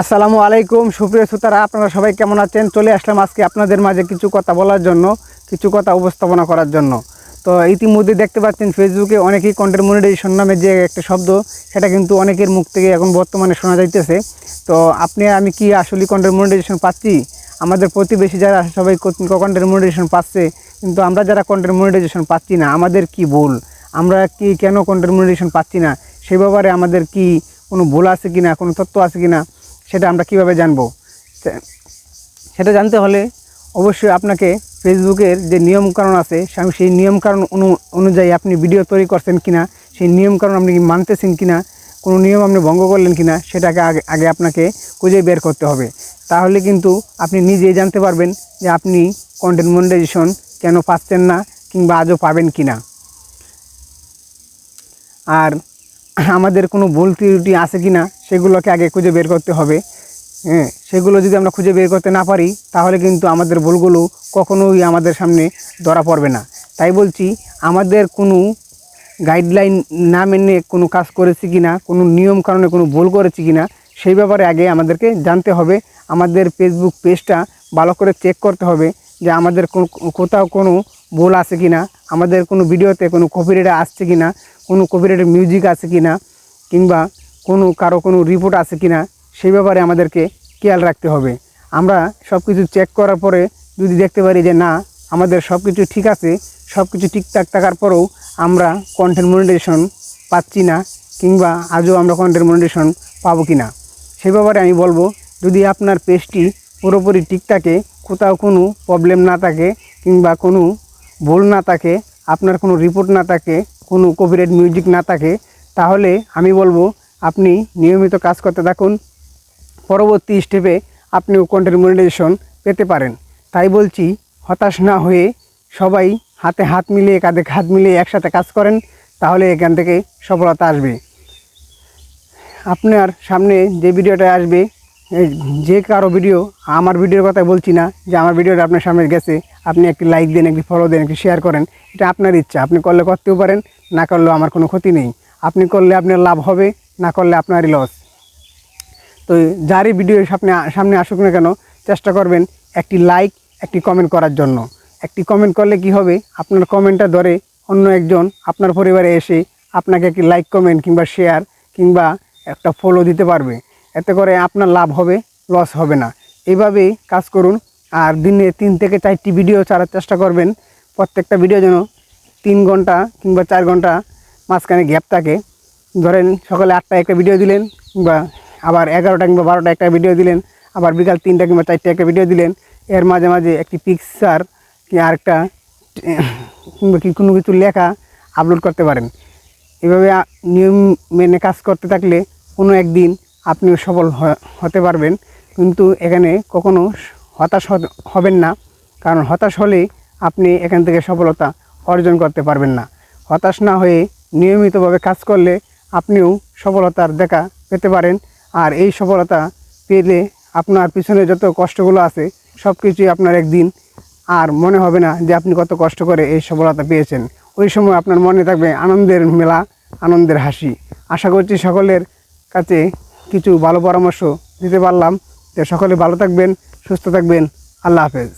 আসসালামু আলাইকুম, সুপ্রিয় শ্রোতারা, আপনারা সবাই কেমন আছেন? চলে আসলাম আজকে আপনাদের মাঝে কিছু কথা বলার জন্য, কিছু কথা উপস্থাপনা করার জন্য। তো ইতিমধ্যে দেখতে পাচ্ছেন ফেসবুকে অনেকেই কন্টেন্ট মনিটাইজেশন নামে যে একটা শব্দ, সেটা কিন্তু অনেকের মুখ থেকে এখন বর্তমানে শোনা যাইতেছে। তো আপনি, আমি কি আসলে কন্টেন্ট মনিটাইজেশন পাচ্ছি? আমাদের প্রতিবেশী যারা আছে, সবাই কন্টেন্ট মনিটাইজেশন পাচ্ছে, কিন্তু আমরা যারা কন্টেন্ট মনিটাইজেশন পাচ্ছি না, আমাদের কি ভুল? আমরা কি কেন কন্টেন্ট মনিটাইজেশন পাচ্ছি না? সে ব্যাপারে আমাদের কি কোনো ভুল আছে কি না কোনো তথ্য আছে কি না সেটা আমরা কীভাবে জানব? সেটা জানতে হলে অবশ্যই আপনাকে ফেসবুকের যে নিয়মকানুন আছে সে- সেই নিয়মকানুন অনু- অনুযায়ী আপনি ভিডিও তৈরি করছেন কিনা, সেই নিয়মকানুন আপনি কি মানতেছেন কিনা, কোনো নিয়ম আপনি ভঙ্গ করলেন কিনা, সেটাকে আগে আগে আপনাকে খুঁজে বের করতে হবে। তাহলে কিন্তু আপনি নিজেই জানতে পারবেন যে আপনি কন্টেন্ট মনিটাইজেশন কেন পাচ্ছেন না কিংবা আজও পাবেন কিনা। আর আমাদের কোনো ভুল ত্রুটি আছে কি না সেগুলোকে আগে খুঁজে বের করতে হবে। হ্যাঁ সেগুলো যদি আমরা খুঁজে বের করতে না পারি, তাহলে কিন্তু আমাদের ভুলগুলো কখনোই আমাদের সামনে ধরা পড়বে না। তাই বলছি, আমাদের কোনো গাইডলাইন না মেনে কোনো কাজ করেছি কি না কোনো নিয়ম কারণে কোনো ভুল করেছি কি না সেই ব্যাপারে আগে আমাদেরকে জানতে হবে। আমাদের ফেসবুক পেজটা ভালো করে চেক করতে হবে যে আমাদের কোথাও কোনো ভুল আছে কি না আমাদের কোনো ভিডিওতে কোনো কপিরাইট আসছে কি না কোনো কপিরাইটের মিউজিক আছে কি না কিংবা কোনো কারও কোনো রিপোর্ট আছে কি না সেই ব্যাপারে আমাদেরকে খেয়াল রাখতে হবে। আমরা সব কিছু চেক করার পরে যদি দেখতে পারি যে না, আমাদের সব কিছু ঠিক আছে সব কিছু ঠিকঠাক থাকার পরেও আমরা কন্টেন্ট মনিটাইজেশন পাচ্ছি না, কিংবা আজও আমরা কন্টেন্ট মনিটাইজেশন পাবো কি না সে ব্যাপারে আমি বলব, যদি আপনার পেজটি পুরোপুরি ঠিক থাকে, কোথাও কোনো প্রবলেম না থাকে, কিংবা কোনো ভুল না থাকে, আপনার কোনো রিপোর্ট না থাকে, কোনো কপিরাইট মিউজিক না থাকে, তাহলে আমি বলব, আপনি নিয়মিত কাজ করতে থাকুন। পরবর্তী স্টেপে আপনিও কন্টেন্ট মনিটাইজেশন পেতে পারেন। তাই বলছি, হতাশ না হয়ে সবাই হাতে হাত মিলিয়ে, কাঁধে হাত মিলিয়ে একসাথে কাজ করেন, তাহলে এখান থেকে সফলতা আসবে। আপনার সামনে যে ভিডিওটা আসবে যে কারও ভিডিও, আমার ভিডিওর কথা বলছি না যে আমার ভিডিওটা আপনার সামনে গেছে, আপনি একটি লাইক দেন, একটি ফলো দেন, একটি শেয়ার করেন, এটা আপনার ইচ্ছা। আপনি করলে করতেও পারেন, না করলেও আমার কোনো ক্ষতি নেই। আপনি করলে আপনার লাভ হবে, না করলে আপনারই লস তো যারই ভিডিও সামনে সামনে আসুক না কেন, চেষ্টা করবেন একটি লাইক একটি কমেন্ট করার জন্য। একটি কমেন্ট করলে কি হবে? আপনার কমেন্টটা ধরে অন্য একজন আপনার পরিবারে এসে আপনাকে একটি লাইক কমেন্ট কিংবা শেয়ার কিংবা একটা ফলো দিতে পারবে। এতে করে আপনার লাভ হবে লস হবে না। এইভাবেই কাজ করুন। আর দিনে তিন থেকে চারটি ভিডিও ছাড়ার চেষ্টা করবেন। প্রত্যেকটা ভিডিও যেন তিন ঘণ্টা কিংবা চার ঘণ্টা মাঝখানে গ্যাপ থাকে। ধরেন সকালে আটটা একটা ভিডিও দিলেন কিংবা আবার এগারোটা কিংবা বারোটা একটা ভিডিও দিলেন, আবার বিকাল তিনটা কিংবা চারটে একটা ভিডিও দিলেন, এর মাঝে মাঝে একটি পিকচার কি আরেকটা কিংবা কি কোনো কিছু লেখা আপলোড করতে পারেন। এভাবে নিয়ম মেনে কাজ করতে থাকলে কোনো একদিন আপনিও সফল হতে পারবেন। কিন্তু এখানে কখনো হতাশ হবেন না। কারণ হতাশ হলে আপনি এখান থেকে সফলতা অর্জন করতে পারবেন না। হতাশ না হয়ে নিয়মিতভাবে কাজ করলে আপনিও সফলতার দেখা পেতে পারেন। আর এই সফলতা পেলে আপনার পিছনে যত কষ্টগুলো আছে সব কিছুই আপনার একদিন। আর মনে হবে না যে আপনি কত কষ্ট করে এই সফলতা পেয়েছেন। ওই সময় আপনার মনে থাকবে আনন্দের মেলা, আনন্দের হাসি। আশা করছি সকলের কাছে কিছু ভালো পরামর্শ দিতে পারলাম। সকলে ভালো থাকবেন সুস্থ থাকবেন। আল্লাহ হাফেজ।